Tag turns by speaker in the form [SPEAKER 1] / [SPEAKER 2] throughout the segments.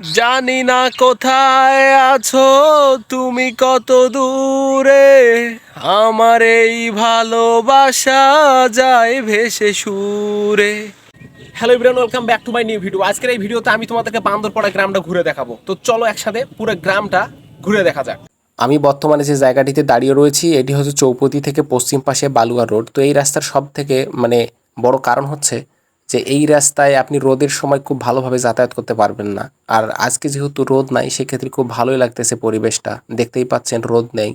[SPEAKER 1] জানি না কোথায় আছো তুমি কত দূরে? আমার এই ভালোবাসা যায় ভেসে সুরে। Hello Ibran welcome back to my new video আজকের এই ভিডিওতে আমি তোমাদেরকে বান্দরপড়া গ্রামটা ঘুরে দেখাবো। তো চলো একসাথে পুরো গ্রামটা ঘুরে দেখা যাক। আমি বর্তমানে যে জায়গাটিতে দাঁড়িয়ে রয়েছি এটি হচ্ছে চৌপতি থেকে পশ্চিম পাশে বালুয়া রোড। তো এই রাস্তার সব থেকে মানে বড় কারণ হচ্ছে যে এই রাস্তায় আপনি রোদের সময় খুব ভালোভাবে যাতায়াত করতে পারবেন না। আর আজকে যেহেতু রোদ নাই, সেক্ষেত্রে খুব ভালোই লাগতেছে পরিবেশটা। দেখতেই পাচ্ছেন রোদ নেই।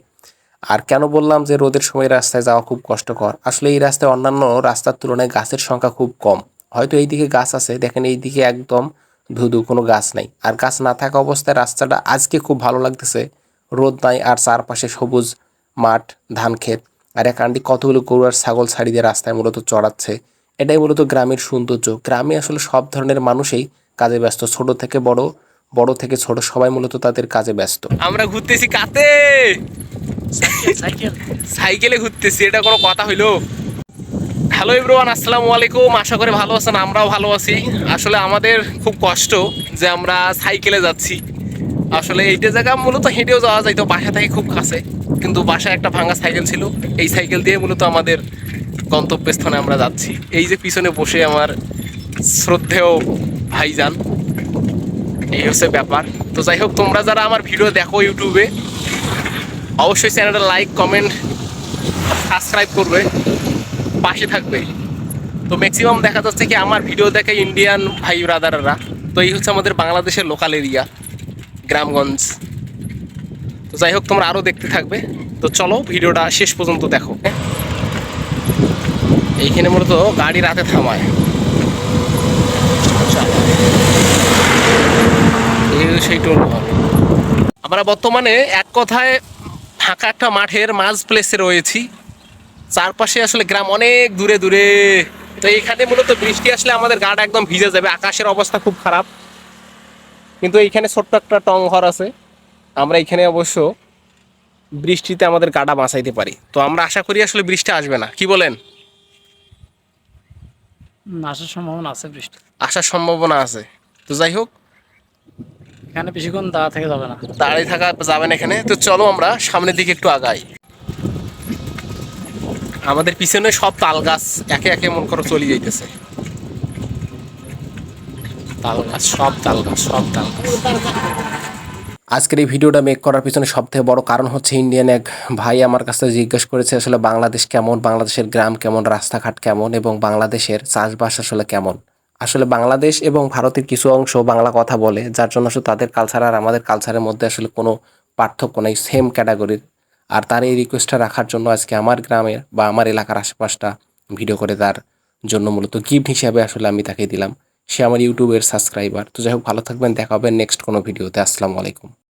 [SPEAKER 1] আর কেন বললাম যে রোদের সময় রাস্তায় যাওয়া খুব কষ্টকর? আসলে এই রাস্তায় অন্যান্য রাস্তার তুলনায় গাছের সংখ্যা খুব কম। হয়তো এই দিকে গাছ আছে, দেখেন এই দিকে একদম ধুধু, কোনো গাছ নাই। আর গাছ না থাকা অবস্থায় রাস্তাটা আজকে খুব ভালো লাগতেছে। রোদ নাই আর চারপাশে সবুজ মাঠ, ধান ক্ষেত। আর এক আন্টি কতগুলো গরু আর ছাগল ছাড়ি দিয়ে রাস্তায় মূলত চড়াচ্ছে। এটাই মূলত গ্রামের সৌন্দর্য। গ্রামে আসলে সব ধরনের মানুষই কাজে ব্যস্ত। ছোট থেকে বড় বড় থেকে ছোট সবাই মূলত তাদের কাজে ব্যস্ত। আমরা ঘুরতেছি কাতে!
[SPEAKER 2] সাইকেলে
[SPEAKER 1] ঘুরতেছি এটা কোনো কথা হইল? হ্যালো ইব্রোয়ান আসসালামু আলাইকুম। আশা করি ভালো আছেন আমরাও ভালো আছি। আসলে আমাদের খুব কষ্ট যে আমরা সাইকেলে যাচ্ছি। আসলে এইটা জায়গা মূলত হেঁটেও যাওয়া যাইতো বাসা থেকে খুব কাছে। কিন্তু বাসায় একটা ভাঙা সাইকেল ছিল। এই সাইকেল দিয়ে মূলত আমাদের গন্তব্যস্থানে আমরা যাচ্ছি। এই যে পিছনে বসে আমার শ্রদ্ধেয় ভাইজান, এই হচ্ছে ব্যাপার। তো যাই হোক, তোমরা যারা আমার ভিডিও দেখো ইউটিউবে, অবশ্যই চ্যানেলটা লাইক, কমেন্ট, সাবস্ক্রাইব করবে, পাশে থাকবে। তো ম্যাক্সিমাম দেখা যাচ্ছে কি, আমার ভিডিও দেখে ইন্ডিয়ান ভাই ব্রাদাররা। তো এই হচ্ছে আমাদের বাংলাদেশের লোকাল এরিয়া গ্রামগঞ্জ। তো যাই হোক, তোমরা আরও দেখতে থাকবে। তো চলো, ভিডিওটা শেষ পর্যন্ত দেখো? এইখানে মূলত গাড়ি রাতে থামায়। হলো সেই টোল আমরা বর্তমানে এক কথায় ফাঁকা একটা মাঠের মাঝ প্লেসে রয়েছি। চারপাশে আসলে গ্রাম অনেক দূরে দূরে। তো এইখানে মূলত বৃষ্টি আসলে আমাদের গাটা একদম ভিজে যাবে। আকাশের অবস্থা খুব খারাপ। কিন্তু এইখানে ছোট্ট একটা টং ঘর আছে। আমরা এখানে অবশ্য বৃষ্টিতে আমাদের গাটা বাঁচাইতে পারি। তো আমরা আশা করি আসলে বৃষ্টি আসবে না। কি বলেন?
[SPEAKER 2] আসার সম্ভাবনা আছে বৃষ্টি।
[SPEAKER 1] আসার সম্ভাবনা আছে। তো যাই হোক।
[SPEAKER 2] এখানে বেশিক্ষণ দাঁড়া থেকে যাবে না।
[SPEAKER 1] দাঁড়িয়ে থাকা যাবে না এখানে। তো চলো আমরা সামনের দিকে একটু আগাই। আমাদের পিছনে সব তাল গাছ একে একে মন করো চলে যাইতেছে। তাল গাছ সব তাল গাছ সব তাল গাছ। আজকের এই ভিডিওটা মেক করার পিছনে সবথেকে বড় কারণ হচ্ছে ইন্ডিয়ান এক ভাই আমার কাছে জিজ্ঞেস করেছে আসলে বাংলাদেশ কেমন, বাংলাদেশের গ্রাম কেমন, রাস্তাঘাট কেমন এবং বাংলাদেশের চাষবাস আসলে কেমন? আসলে বাংলাদেশ এবং ভারতের কিছু অংশ বাংলা কথা বলে, যার জন্য আসলে তাদের কালচার আর আমাদের কালচারের মধ্যে আসলে কোনো পার্থক্য নেই সেম ক্যাটাগরির আর তার এই রিকোয়েস্টটা রাখার জন্য আজকে আমার গ্রামের বা আমার এলাকার আশেপাশটা ভিডিও করে তার জন্য মূলত গিফট হিসাবে আসলে আমি তাকে দিলাম। সে আমার ইউটিউবের সাবস্ক্রাইবার। তো যাই হোক, ভালো থাকবেন, দেখা হবে নেক্সট কোনো ভিডিওতে। আসসালামু আলাইকুম।